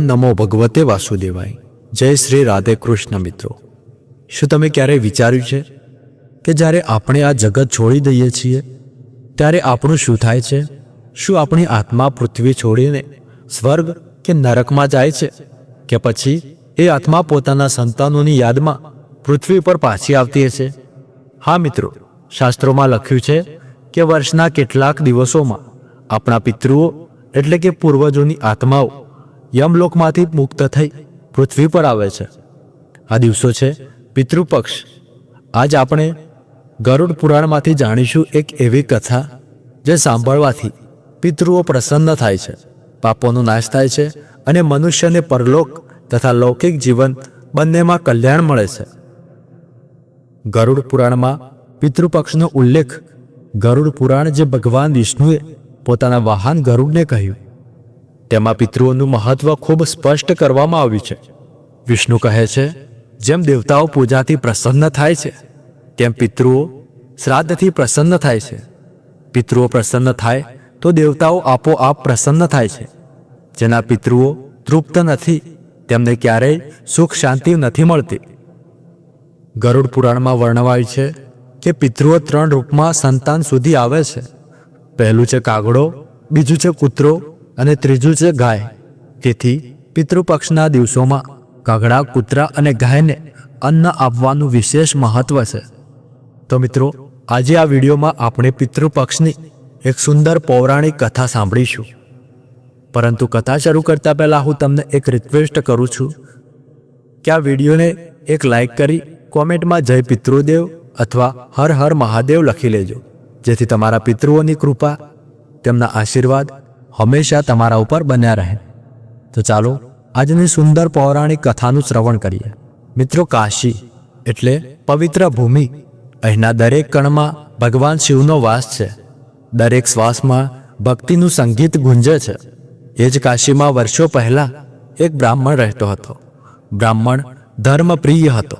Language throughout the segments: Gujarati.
નમો ભગવતે વાસુદેવાય. જય શ્રી રાધે કૃષ્ણ મિત્રો. શું તમે ક્યારેય વિચાર્યું છે કે જ્યારે આપણે આ જગત છોડી દઈએ છીએ, ત્યારે આપણું શું થાય છે? શું આપણી આત્મા પૃથ્વી છોડીને સ્વર્ગ કે નરકમાં જાય છે? કે પછી એ આત્મા પોતાના સંતાનોની યાદમાં પૃથ્વી પર પાછી આવતી હશે? હા મિત્રો, શાસ્ત્રોમાં લખ્યું છે કે વર્ષના કેટલાક દિવસોમાં આપણા પિતૃઓ એટલે કે પૂર્વજોની આત્માઓ યમલોકમાંથી મુક્ત થઈ પૃથ્વી પર આવે છે. આ દિવસો છે પિતૃપક્ષ. આજ આપણે ગરુડ પુરાણમાંથી જાણીશું એક એવી કથા જે સાંભળવાથી પિતૃઓ પ્રસન્ન થાય છે, પાપોનો નાશ થાય છે અને મનુષ્યને પરલોક તથા લૌકિક જીવન બંનેમાં કલ્યાણ મળે છે. ગરુડ પુરાણમાં પિતૃપક્ષનો ઉલ્લેખ ગરુડ પુરાણ જે ભગવાન વિષ્ણુએ પોતાના વાહન ગરુડને કહ્યું. તેમાં પિતૃઓનું મહત્વ ખૂબ સ્પષ્ટ કરવામાં આવ્યું છે. વિષ્ણુ કહે છે, જેમ દેવતાઓ પૂજાથી પ્રસન્ન થાય છે, તેમ પિતૃઓ શ્રાદ્ધથી પ્રસન્ન થાય છે. પિતૃઓ પ્રસન્ન થાય તો દેવતાઓ આપોઆપ પ્રસન્ન થાય છે. જેના પિતૃઓ તૃપ્ત નથી, તેમને ક્યારેય સુખ શાંતિ નથી મળતી. ગરુડ પુરાણમાં વર્ણવાય છે કે પિતૃઓ ત્રણ રૂપમાં સંતાન સુધી આવે છે. પહેલું છે કાગડો, બીજું છે કૂતરો અને ત્રીજું છે ગાય. તેથી પિતૃપક્ષના દિવસોમાં કાગડા, કૂતરા અને ગાયને અન્ન આપવાનું વિશેષ મહત્વ છે. તો મિત્રો, આજે આ વિડીયોમાં આપણે પિતૃપક્ષની એક સુંદર પૌરાણિક કથા સાંભળીશું. પરંતુ કથા શરૂ કરતા પહેલાં હું તમને એક રિક્વેસ્ટ કરું છું કે આ વિડીયોને એક લાઈક કરી કોમેન્ટમાં જય પિતૃદેવ અથવા હર હર મહાદેવ લખી લેજો. જેથી તમારા પિતૃઓની કૃપા, તેમના આશીર્વાદ હંમેશા તમારા ઉપર બન્યા રહે. તો ચાલો આજની સુંદર પૌરાણિક કથાનું શ્રવણ કરીએ. મિત્રો કાશી એટલે પવિત્ર ભૂમિ. અહીંના દરેક કણમાં ભગવાન શિવનો વાસ છે. દરેક શ્વાસમાં ભક્તિનું સંગીત ગુંજે છે. એ જ કાશીમાં વર્ષો પહેલા એક બ્રાહ્મણ રહેતો હતો. બ્રાહ્મણ ધર્મપ્રિય હતો.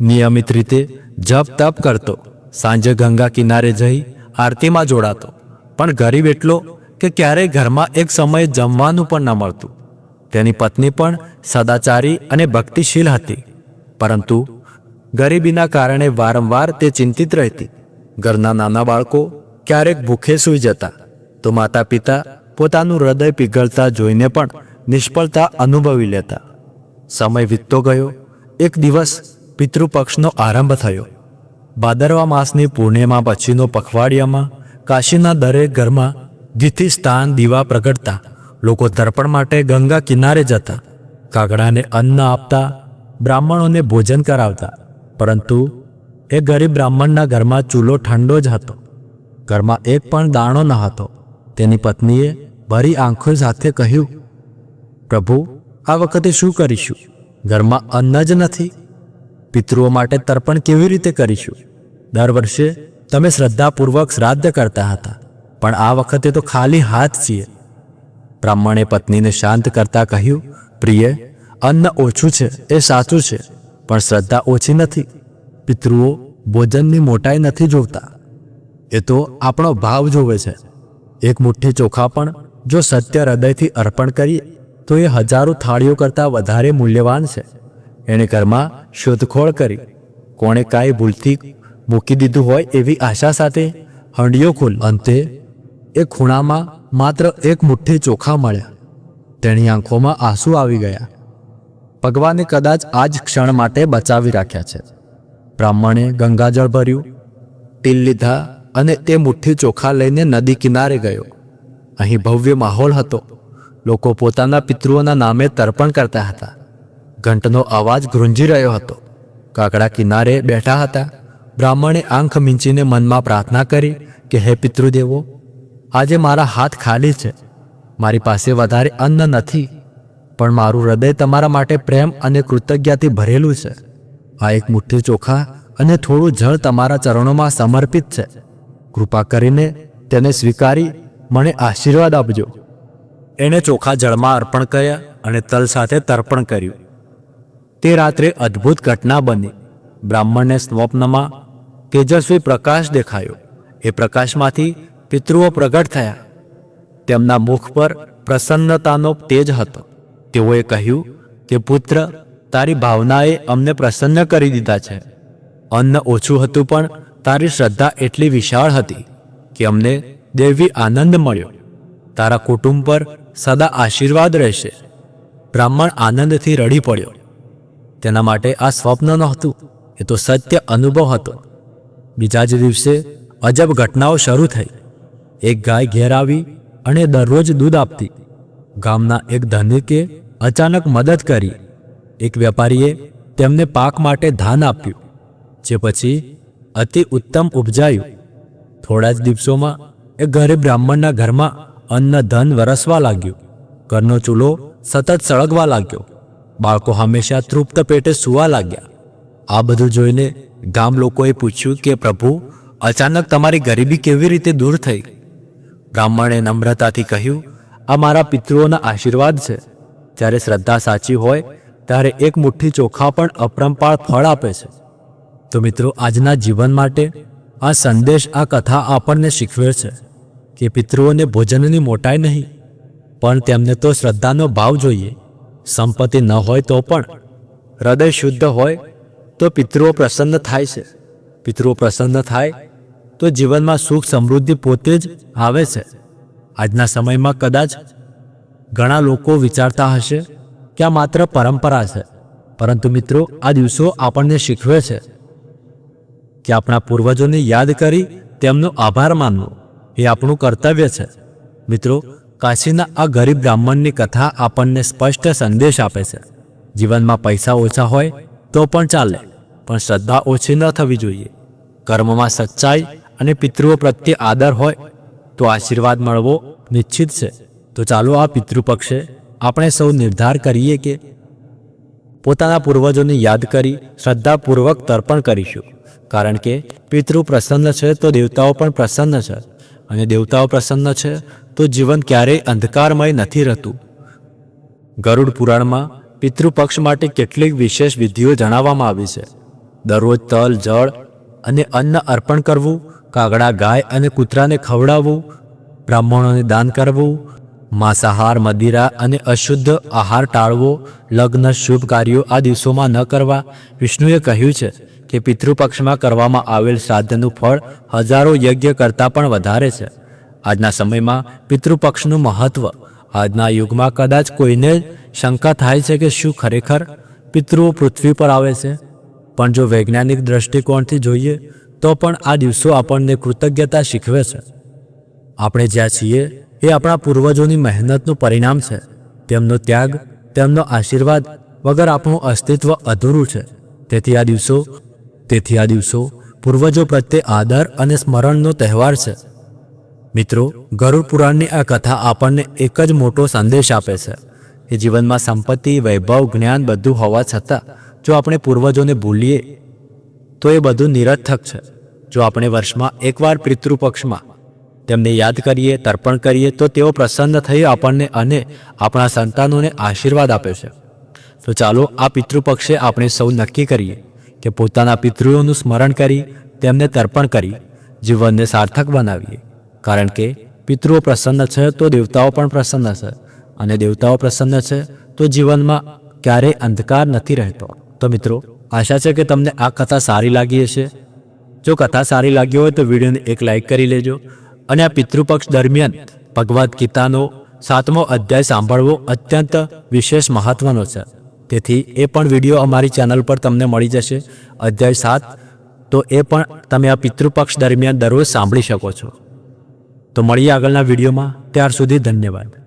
નિયમિત રીતે જપ તપ કરતો. સાંજે ગંગા કિનારે જઈ આરતીમાં જોડાતો. પણ ગરીબ એટલો કે ક્યારેય ઘરમાં એક સમયે જમવાનું પણ ન મળતું. તેની પત્ની પણ સદાચારી અને ભક્તિશીલ હતી. પરંતુ ગરીબીના કારણે વારંવાર તે ચિંતિત રહેતી. ઘરના નાના બાળકો ક્યારેક ભૂખે સૂઈ જતા. તો માતા પિતા પોતાનું હૃદય પીગળતા જોઈને પણ નિષ્ફળતા અનુભવી લેતા. સમય વીતતો ગયો. એક દિવસ પિતૃપક્ષનો આરંભ થયો. ભાદરવા માસની પૂર્ણિમા પછીનો પખવાડિયામાં કાશીના દરેક ઘરમાં ગીથી સ્થાન દીવા પ્રગટતા. લોકો તર્પણ માટે ગંગા કિનારે જતા. કાગડાને અન્ન આપતા. બ્રાહ્મણોને ભોજન કરાવતા. પરંતુ એ ગરીબ બ્રાહ્મણના ઘરમાં ચૂલો ઠંડો જ હતો. ઘરમાં એક પણ દાણો ન હતો. તેની પત્નીએ ભરી આંખો સાથે કહ્યું, પ્રભુ, આ વખતે શું કરીશું? ઘરમાં અન્ન જ નથી. પિતૃઓ માટે તર્પણ કેવી રીતે કરીશું? દર વર્ષે તમે શ્રદ્ધાપૂર્વક શ્રાદ્ધ કરતા હતા. પણ આ વખતે તો ખાલી હાથ છીએ. બ્રાહ્મણે પત્નીને શાંત કરતા કહ્યું, પ્રિય, અન્ન ઓછું છે, એ સાચું છે, પણ શ્રદ્ધા ઓછી નથી. પિતૃઓ ભોજનની મોટાઈ નથી જોતા એ તો આપણો ભાવ જોવે છે. એક મુઠ્ઠી ચોખા પણ જો સત્ય હૃદયથી અર્પણ કરીએ, તો એ હજારો થાળીઓ કરતાં વધારે મૂલ્યવાન છે. એણે ઘરમાં શોધખોળ કરી. કોણે કાંઈ ભૂલથી મૂકી દીધું હોય એવી આશા સાથે હંડિયો ખોલ અંતે એ ખૂણામાં માત્ર એક મુઠ્ઠી ચોખા મળ્યા. તેની આંખોમાં આંસુ આવી ગયા. ભગવાને કદાચ આ જ ક્ષણ માટે બચાવી રાખ્યા છે. બ્રાહ્મણે ગંગાજળ ભર્યું, તિલ લીધા અને તે મુઠ્ઠી ચોખા લઈને નદી કિનારે ગયો. અહીં ભવ્ય માહોલ હતો. લોકો પોતાના પિતૃઓના નામે તર્પણ કરતા હતા. ઘંટનો અવાજ ગુંજી રહ્યો હતો. કાકડા કિનારે બેઠા હતા. બ્રાહ્મણે આંખ મીંચીને મનમાં પ્રાર્થના કરી કે, હે પિતૃદેવો આજે મારા હાથ ખાલી છે. મારી પાસે વધારે અન્ન નથી, પણ મારું હૃદય તમારા માટે પ્રેમ અને કૃતજ્ઞતાથી ભરેલું છે. આ એક મુઠ્ઠી ચોખા અને થોડું જળ તમારા ચરણોમાં સમર્પિત છે. કૃપા કરીને તેને સ્વીકારી મને આશીર્વાદ આપજો. એણે ચોખા જળમાં અર્પણ કર્યા અને તલ સાથે તર્પણ કર્યું. તે રાત્રે અદ્ભુત ઘટના બની. બ્રાહ્મણને સ્વપ્નમાં તેજસ્વી પ્રકાશ દેખાયો. એ પ્રકાશમાંથી પિતૃઓ પ્રગટ થયા. તેમના મુખ પર પ્રસન્નતાનો તેજ હતો. તેઓએ કહ્યું કે પુત્ર, તારી ભાવનાએ અમને પ્રસન્ન કરી દીધા છે. અન્ન ઓછું હતું પણ તારી શ્રદ્ધા એટલી વિશાળ હતી કે અમને દેવી આનંદ મળ્યો. તારા કુટુંબ પર સદા આશીર્વાદ રહેશે. બ્રાહ્મણ આનંદથી રડી પડ્યો. તેના માટે આ સ્વપ્ન નહોતું, એ તો સત્ય અનુભવ હતો. બીજા જ દિવસે અજબ ઘટનાઓ શરૂ થઈ. એક ગાય ઘેર આવી અને દરરોજ દૂધ આપતી. ગામના એક ધનિકે અચાનક મદદ કરી. એક વેપારીએ તેમને પાક માટે ધાન આપ્યું, જે પછી અતિ ઉત્તમ ઉપજાયું. થોડા જ દિવસોમાં એ ગરીબ બ્રાહ્મણના ઘરમાં અન્ન ધન વરસવા લાગ્યું. ઘરનો ચૂલો સતત સળગવા લાગ્યો. બાળકો હંમેશા તૃપ્ત પેટે સૂવા લાગ્યા. આ બધું જોઈને ગામ લોકોએ પૂછ્યું કે પ્રભુ, અચાનક તમારી ગરીબી કેવી રીતે દૂર થઈ? બ્રાહ્મણે નમ્રતાથી કહ્યું, આ મારા પિતૃઓના આશીર્વાદ છે. જ્યારે શ્રદ્ધા સાચી હોય, ત્યારે એક મુઠ્ઠી ચોખા પણ અપરંપાર ફળ આપે છે. તો મિત્રો, આજના જીવન માટે આ સંદેશ, આ કથા આપણને શીખવે છે કે પિતૃઓને ભોજનની મોટાઈ નહીં, પણ તેમને તો શ્રદ્ધાનો ભાવ જોઈએ. સંપત્તિ ન હોય તો પણ. હૃદય શુદ્ધ હોય, તો પિતૃઓ પ્રસન્ન થાય છે. પિતૃઓ પ્રસન્ન થાય તો જીવનમાં સુખ સમૃદ્ધિ પોતે જ આવે છે. આજના સમયમાં કદાચ ઘણા લોકો વિચારતા હશે કે આ માત્ર પરંપરા છે, પરંતુ મિત્રો આ દિવસો આપણને શીખવે છે કે આપણા પૂર્વજોને યાદ કરી તેમનો આભાર માનવો એ આપણું કર્તવ્ય છે. મિત્રો, કાશીના આ ગરીબ બ્રાહ્મણની કથા આપણને સ્પષ્ટ સંદેશ આપે છે. જીવનમાં પૈસા ઓછા હોય તો પણ ચાલે, પણ શ્રદ્ધા ઓછી ન થવી જોઈએ. કર્મમાં સચ્ચાઈ અને પિતૃઓ પ્રત્યે આદર હોય, તો આશીર્વાદ મળવો નિશ્ચિત છે. તો ચાલો આ પિતૃપક્ષે આપણે સૌ નિર્ધાર કરીએ કે પોતાના પૂર્વજોને યાદ કરી શ્રદ્ધાપૂર્વક તર્પણ કરીશું. કારણ કે પિતૃ પ્રસન્ન છે તો દેવતાઓ પણ પ્રસન્ન છે. અને દેવતાઓ પ્રસન્ન છે તો જીવન ક્યારેય અંધકારમય નથી રહેતું. ગરુડ પુરાણમાં પિતૃપક્ષ માટે કેટલીક વિશેષ વિધિઓ જણાવવામાં આવી છે. દરરોજ તલ, જળ અને અન્ન અર્પણ કરવું, કાગડા ગાય અને કૂતરાને ખવડાવવું, બ્રાહ્મણોને દાન કરવું, માંસાહાર, મદિરા અને અશુદ્ધ આહાર ટાળવો, લગ્ન, શુભ કાર્યો આ દિવસોમાં ન કરવા વિષ્ણુએ કહ્યું છે કે પિતૃપક્ષમાં કરવામાં આવેલ શ્રાદ્ધનું ફળ હજારો યજ્ઞ કરતાં પણ વધારે છે. આજના સમયમાં પિતૃપક્ષનું મહત્વ, આજના યુગમાં કદાચ કોઈને શંકા થાય છે કે શું ખરેખર પિતૃઓ પૃથ્વી પર આવે છે. પણ જો વૈજ્ઞાનિક દ્રષ્ટિકોણથી જોઈએ, તો પણ આ દિવસો આપણને કૃતજ્ઞતા શીખવે છે. આપણે જ્યાં છીએ, એ આપણા પૂર્વજોની મહેનતનું પરિણામ છે. તેમનો ત્યાગ, તેમનો આશીર્વાદ વગર આપણું અસ્તિત્વ અધૂરું છે. તેથી આ દિવસો, તેથી આ દિવસો પૂર્વજો પ્રત્યે આદર અને સ્મરણનો તહેવાર છે. મિત્રો, ગરુડ પુરાણની આ કથા આપણને એક જ મોટો સંદેશ આપે છે. કે જીવનમાં સંપત્તિ, વૈભવ, જ્ઞાન બધું હોવા છતાં જો આપણે પૂર્વજોને ભૂલીએ, તો એ બધું નિરર્થક છે. જો આપણે વર્ષમાં એકવાર પિતૃપક્ષમાં તેમને યાદ કરીએ, તર્પણ કરીએ, તો તેઓ પ્રસન્ન થઈ આપણને અને આપણા સંતાનોને આશીર્વાદ આપે છે. તો ચાલો આ પિતૃપક્ષે આપણે સૌ નક્કી કરીએ કે પોતાના પિતૃઓનું સ્મરણ કરી, તેમને તર્પણ કરી, જીવનને સાર્થક બનાવીએ. કારણ કે પિતૃઓ પ્રસન્ન છે, તો દેવતાઓ પણ પ્રસન્ન છે. અને દેવતાઓ પ્રસન્ન છે, તો જીવનમાં ક્યારેય અંધકાર નથી રહેતો. તો મિત્રો, આશા છે કે તમને આ કથા સારી લાગી હશે. જો કથા સારી લાગી હોય તો વિડીયોને એક લાઈક કરી લેજો અને આ પિતૃપક્ષ દરમિયાન ભગવદ્ ગીતાનો સાતમો અધ્યાય સાંભળવો અત્યંત વિશેષ મહત્વનો છે. તેથી એ પણ વીડિયો અમારી ચેનલ પર તમને મળી જશે. અધ્યાય સાત, તો એ પણ તમે આ પિતૃપક્ષ દરમિયાન દરરોજ સાંભળી શકો છો. તો મળીએ આગળના વિડીયોમાં. ત્યાર સુધી ધન્યવાદ.